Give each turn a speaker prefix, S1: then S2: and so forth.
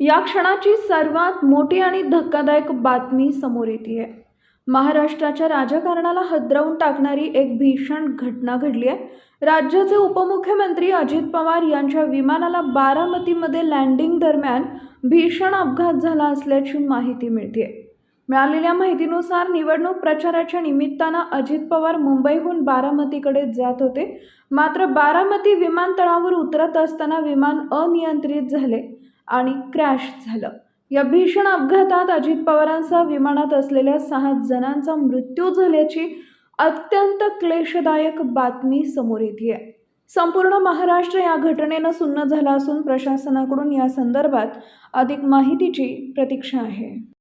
S1: या क्षणाची सर्वात मोठी आणि धक्कादायक बातमी समोर येते आहे महाराष्ट्राच्या राजकारणाला हदरावून टाकणारी एक भीषण घटना घडली आहे. राज्याचे उपमुख्यमंत्री अजित पवार यांच्या विमानाला बारामतीमध्ये लँडिंग दरम्यान भीषण अपघात झाला असल्याची माहिती मिळते मिळालेल्या माहितीनुसार निवडणूक प्रचाराच्या निमित्तानं अजित पवार मुंबईहून बारामतीकडे जात होते. मात्र बारामती विमानतळावर उतरत असताना विमान अनियंत्रित झाले. आणि क्रॅश झालं. या भीषण अपघातात अजित पवारांसह विमानात असलेल्या सहा जणांचा मृत्यू झाल्याची अत्यंत क्लेशदायक बातमी समोर येते संपूर्ण महाराष्ट्र या घटनेनं सुन्न झाला असून प्रशासनाकडून या संदर्भात अधिक माहितीची प्रतीक्षा आहे.